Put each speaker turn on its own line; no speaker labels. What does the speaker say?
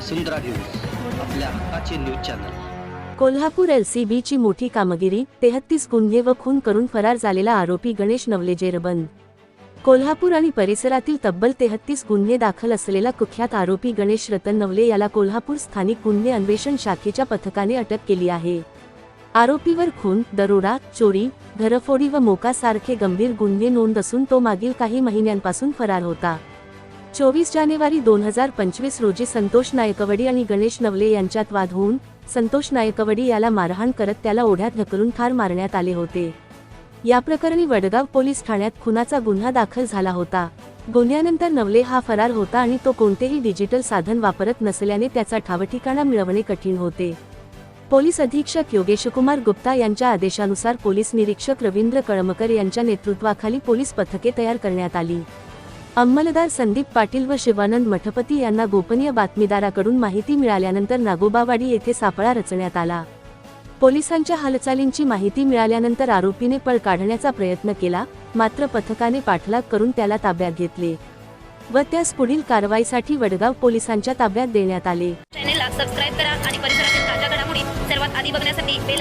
वसुंधरा news आपल्या हक्काचे news channel.
Kolhapur एलसीबीची मोठी कामगिरी तेहत्तीस गुन्हे व खून करून फरार झालेला आरोपी गणेश नवले जेरबंद. कोल्हापूर आणि परिसरातील तब्बल तेहत्तीस गुन्हे दाखल असलेला कुख्यात आरोपी गणेश रतन नवले याला कोल्हापूर स्थानिक गुन्हे अन्वेषण शाखेच्या पथकाने अटक केली आहे. आरोपीवर खून दरोडा चोरी घरफोडी व मोकासारखे गंभीर गुन्हे नोंद असून तो मागील काही महिन्यांपासून फरार होता. चोवीस जानेवारी दोन हजार पंचवीस रोजी संतोष नायकवडी आणि गणेश नवले यांच्यात वाद होऊन संतोष नायकवडी याला मारहाण करत त्याला ओढ्यात ढकलून ठार मारण्यात आले होते. या प्रकरणी वडगाव पोलीस ठाण्यात खुनाचा गुन्हा दाखल झाला होता. गुन्ह्यानंतर नवले हा फरार होता आणि तो कोणतेही डिजिटल साधन वापरत नसल्याने त्याचा ठावठिकाणा मिळवणे कठीण होते. पोलीस अधीक्षक योगेशकुमार गुप्ता यांच्या आदेशानुसार पोलीस निरीक्षक रवींद्र कळमकर यांच्या नेतृत्वाखाली पोलीस पथके तयार करण्यात आली. अंमलदार संदीप पाटील व शिवानंद मठपती यांना गोपनीय बातमीदाराकडून माहिती मिळाल्यानंतर नागोबावाडी येथे सापळा रचण्यात आला. पोलिसांच्या हालचालींची माहिती मिळाल्यानंतर आरोपीने पळ काढण्याचा प्रयत्न केला मात्र पथकाने पाठलाग करून त्याला ताब्यात घेतले व त्यास पुढील कारवाईसाठी वडगाव पोलिसांच्या ताब्यात देण्यात आले.
चॅनेलला सबस्क्राईब करा आणि परिसरातील ताज्या घडामोडी सर्वात आधी बघण्यासाठी बेल